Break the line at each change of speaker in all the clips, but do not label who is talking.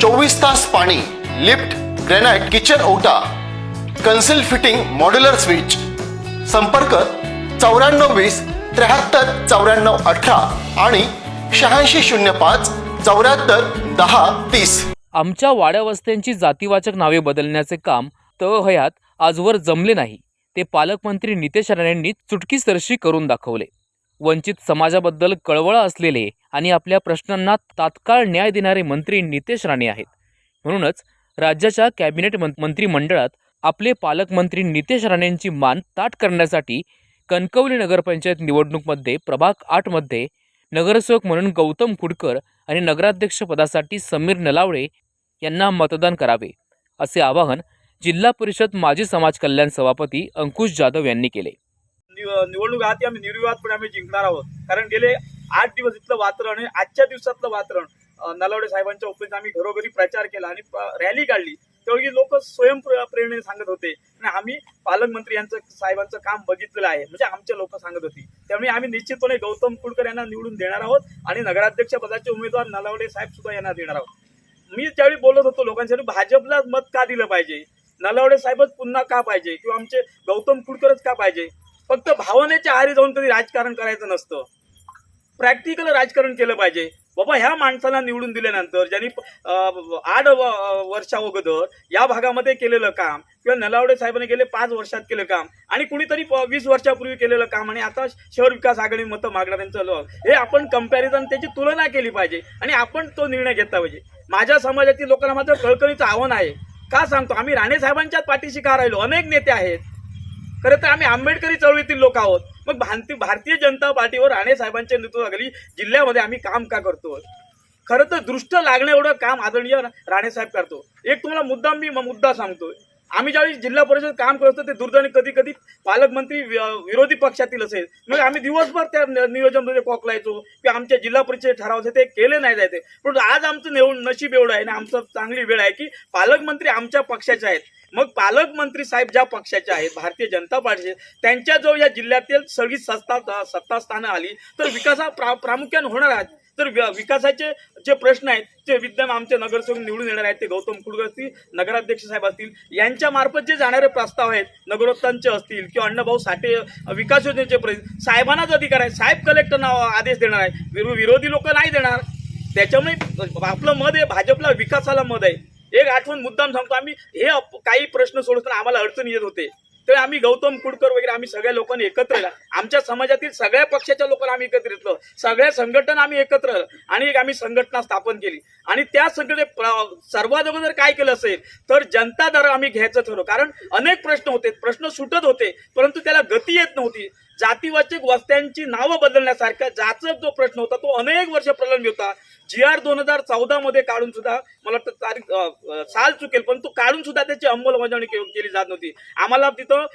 चोवीस तास पाणी लिफ्ट ग्रेनाइट किचन ओटा कन्सिल फिटिंग मॉड्युलर स्विच. संपर्क चौऱ्याण्णव वीस त्र्याहत्तर चौऱ्याण्णव अठरा आणि शहाऐंशी शून्य पाच चौऱ्याहत्तर दहा तीस.
आमच्या वाड्या वस्त्यांची जातीवाचक नावे बदलण्याचे काम तळहयात आजवर जमले नाही ते पालकमंत्री नितेश राणेंनी चुटकीसरशी करून दाखवले. वंचित समाजाबद्दल कळवळ असलेले आणि आपल्या प्रश्नांना तात्काळ न्याय देणारे मंत्री नितेश राणे आहेत. म्हणूनच राज्याच्या कॅबिनेट मंत्रिमंडळात आपले पालकमंत्री नितेश राणेंची मान ताट करण्यासाठी कणकवली नगरपंचायत निवडणूकमध्ये प्रभाग आठमध्ये नगरसेवक म्हणून गौतम कुडकर आणि नगराध्यक्ष पदासाठी समीर नलावडे यांना मतदान करावे असे आवाहन जिल्हा परिषद माजी समाज कल्याण सभापती अंकुश जाधव यांनी केले.
निवडणूक आहात ती आम्ही निर्विवादपणे आम्ही जिंकणार आहोत. कारण गेले आठ दिवस इथलं वातावरण आजच्या दिवसातलं वातावरण नलावडे साहेबांच्या उपस्थितीत आम्ही घरोघरी प्रचार केला आणि रॅली काढली. तेवढी लोक स्वयंप्रेरणे सांगत होते आणि आम्ही पालकमंत्री यांचं साहेबांचं काम बघितलेलं आहे. म्हणजे आमचे लोक सांगत होती. त्यामुळे आम्ही निश्चितपणे गौतम कुडकर यांना निवडून देणार आहोत आणि नगराध्यक्ष पदाचे उमेदवार नलावडे साहेब सुद्धा यांना देणार आहोत. मी त्यावेळी बोलत होतो लोकांसाठी भाजपला मत का दिलं पाहिजे? नलावडे साहेबच पुन्हा का पाहिजे? किंवा आमचे गौतम कुडकरच का पाहिजे? फक्त भावनेच्या आहारी जाऊन कधी राजकारण करायचं नसतं. प्रॅक्टिकल राजकारण केलं पाहिजे. बाबा ह्या माणसाला निवडून दिल्यानंतर ज्यांनी आठ वर्षा अगोदर या भागामध्ये केलेलं काम किंवा नलावडे साहेबांनी गेले पाच वर्षात केलं काम आणि कुणीतरी वीस वर्षापूर्वी केलेलं काम आणि आता शहर विकास आघाडी मतं मागणाऱ्यांचं लो- हे आपण कंपॅरिझन त्याची तुलना केली पाहिजे आणि आपण तो निर्णय घेतला पाहिजे. माझ्या समाजातील लोकांना मात्र कळकळीचं आव्हान आहे. का सांगतो? आम्ही राणे साहेबांच्याच पाठीशी का राहिलो? अनेक नेते आहेत. खरं तर आम्ही आंबेडकरी चळवळीतील लोक आहोत. मग भारती भारतीय जनता पार्टीवर राणे साहेबांच्या नेतृत्वाखाली जिल्ह्यामध्ये आम्ही काम का करतो? खरं तर दृष्ट लागणं एवढं काम आदरणीय राणे साहेब करतो. एक तुम्हाला मुद्दा मी मुद्दा सांगतोय. आम्ही ज्यावेळी जिल्हा परिषद काम करतो ते दुर्दैवाने कधी कधी पालकमंत्री विरोधी पक्षातील असेल. मग आम्ही दिवसभर त्या नियोजनमध्ये कोकलायचो की आमच्या जिल्हा परिषद ठराव ते केले नाही जायचे. परंतु आज आमचं नेऊ नशीब एवढं आहे ना आमचं चांगली वेळ आहे की पालकमंत्री आमच्या पक्षाचे आहेत. मग पालकमंत्री साहेब ज्या पक्षाचे आहेत भारतीय जनता पार्टीचे त्यांच्या जो या जिल्ह्यातील सगळी सत्ता सत्तास्थानं आली तर विकासा प्रा प्रामुख्याने होणार आहेत तर विकासाचे जे प्रश्न आहेत ते विद्यमान आमचे नगरसेवक निवडून येणार आहेत ते गौतम कुडकर असतील नगराध्यक्ष साहेब असतील यांच्या मार्फत जे जाणारे प्रस्ताव आहेत नगरोत्तांचे असतील किंवा अण्णाभाऊ साठे विकास योजनेचे प्रश्न साहेबांनाच अधिकार आहे. साहेब कलेक्टरना आदेश देणार आहे. विरोधी लोक नाही देणार. त्याच्यामुळे आपलं मत आहे भाजपला विकासाला मत आहे. एक आठवण मुद्दाम सांगतो आम्ही हे काही प्रश्न सोडवताना आम्हाला अडचणी येत होते. तर आम्ही गौतम कुडकर वगैरे आम्ही सगळ्या लोकांनी एकत्र आला. आमच्या समाजातील सगळ्या पक्षाच्या लोकांना आम्ही एकत्र येतलो सगळ्या संघटना आम्ही एकत्र आणि एक आम्ही संघटना स्थापन केली. आणि त्या संघटने प्र- सर्वात अगोदर काय केलं असेल तर जनता दर आम्ही घ्यायचं ठरवलं. कारण अनेक प्रश्न होते. प्रश्न सुटत होते परंतु त्याला गती येत नव्हती. जातीवाचक वस्त्यांची नावं बदलण्यासारखा जाचक जो प्रश्न होता तो अनेक वर्ष प्रलंबी होता. जी आर दोन हजार चौदा मध्ये काढून सुद्धा मला वाटतं तारीख साल चुकेल पण तो काढून सुद्धा त्याची अंमलबजावणी केली जात नव्हती. आम्हाला तिथं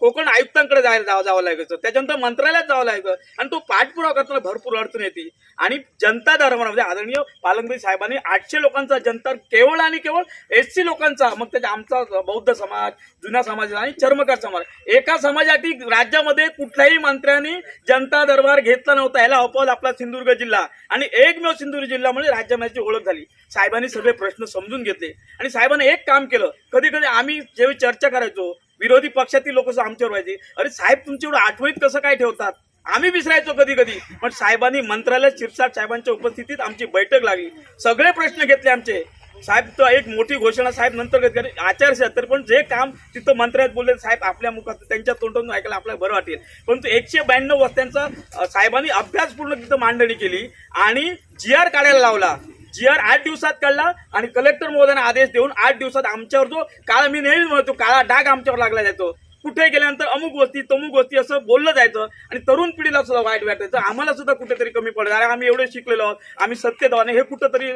कोकण आयुक्तांकडे जायला जावं जावं लागायचं. त्याच्यानंतर मंत्रालयात जावं लागायचं. आणि तो पाठपुरावा करताना भरपूर अडचण येते. आणि जनता दरबारामध्ये म्हणजे आदरणीय पालकमंत्री साहेबांनी आठशे लोकांचा जनता केवळ आणि केवळ एस सी लोकांचा मग त्याच्या आमचा बौद्ध समाज जुना समाज आणि चर्मकार समाज. एका समाजासाठी राज्यामध्ये कुठल्याही मंत्र्यांनी जनता दरबार घेतला नव्हता. याला अपवाद आपला सिंधुदुर्ग जिल्हा. आणि एकमेव सिंधुदुर्ग जिल्हा म्हणजे राज्यामध्ये ओळख झाली. साहेबांनी सगळे प्रश्न समजून घेतले. आणि साहेबांनी एक काम केलं. कधी कधी आम्ही जेव्हा चर्चा करायचो विरोधी पक्षातील लोक आमच्यावर व्हायचे. अरे साहेब तुमच्या एवढं आठवणीत कसं काय ठेवतात? आम्ही विसरायचो कधी कधी पण साहेबांनी मंत्रालय शिरसाट साहेबांच्या उपस्थितीत आमची बैठक लागली. सगळे प्रश्न घेतले आमचे. साहेब तर एक मोठी घोषणा साहेब नंतर घेतली आणि आचारसंहिता पण जे काम तिथं मंत्र्यात बोलले साहेब आपल्या मुखात त्यांच्या तोंडातून ऐकायला आपल्याला बरं वाटेल. परंतु एकशे ब्याण्णव वस्त्यांचा साहेबांनी अभ्यासपूर्ण तिथं मांडणी केली आणि जी आर काढायला लावला. जी आर आठ दिवसात काढला आणि कलेक्टर महोदयांना आदेश देऊन आठ दिवसात आमच्यावर जो काळा मी नेहमी म्हणतो काळा डाग आमच्यावर लागला जातो. कुठे गेल्यानंतर अमुक गोष्टी तमुक गोष्टी असं बोललं जायचं आणि तरुण पिढीला सुद्धा वाईट वाटायचं. आम्हाला सुद्धा कुठेतरी कमी पडलं. अरे आम्ही एवढे शिकलेलो आहोत. आम्ही सत्य आहोत हे कुठंतरी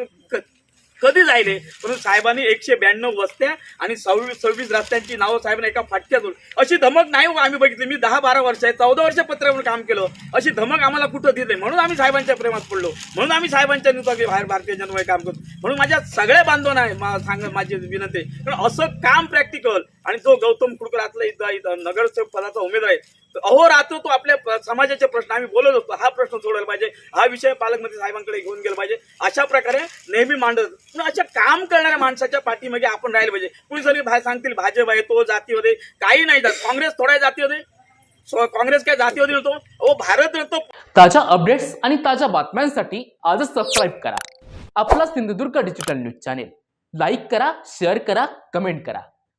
कधी जायले? म्हणून साहेबांनी एकशे ब्याण्णव वस्त्या आणि सव्वीस सव्वीस रस्त्यांची नावं साहेबांनी एका फाटक्यातून अशी धमक नाही हो आम्ही बघितली. मी दहा बारा वर्ष आहे चौदा वर्ष पत्रावर काम केलं. अशी धमक आम्हाला कुठं दिली? म्हणून आम्ही साहेबांच्या प्रेमात पडलो. म्हणून आम्ही साहेबांच्या नेतृत्वाखाली बाहेर भारतीय जनता काम करतो. म्हणून माझ्या सगळ्या बांधवांना आहे मा- सांग माझी विनंती कारण असं काम प्रॅक्टिकल आणि जो गौतम खुडकर आतला इथं नगरसेवक पदाचा उमेदवार आहे अहो राहतो तो आपल्या समाजाचे प्रश्न आम्ही बोलत होतो हा प्रश्न सोडवला पाहिजे हा विषय पालकमंत्री साहेबांकडे घेऊन गेला पाहिजे. अशा प्रकारे नेहमी मांडत अशा काम करणाऱ्या माणसाच्या पाठीमागे आपण राहिलं पाहिजे. कुणी जरी बाहेर सांगतील भाजप आहे तो जातीमध्ये काही नाही जात काँग्रेस थोड्या जातीमध्ये काँग्रेस काय जातीमध्ये होतो? अहो भारत रत्न
ताज्या अपडेट्स आणि ताज्या बातम्यांसाठी आजच सबस्क्राईब करा. आपला Sindhudurg digital news channel like करा शेअर करा कमेंट करा.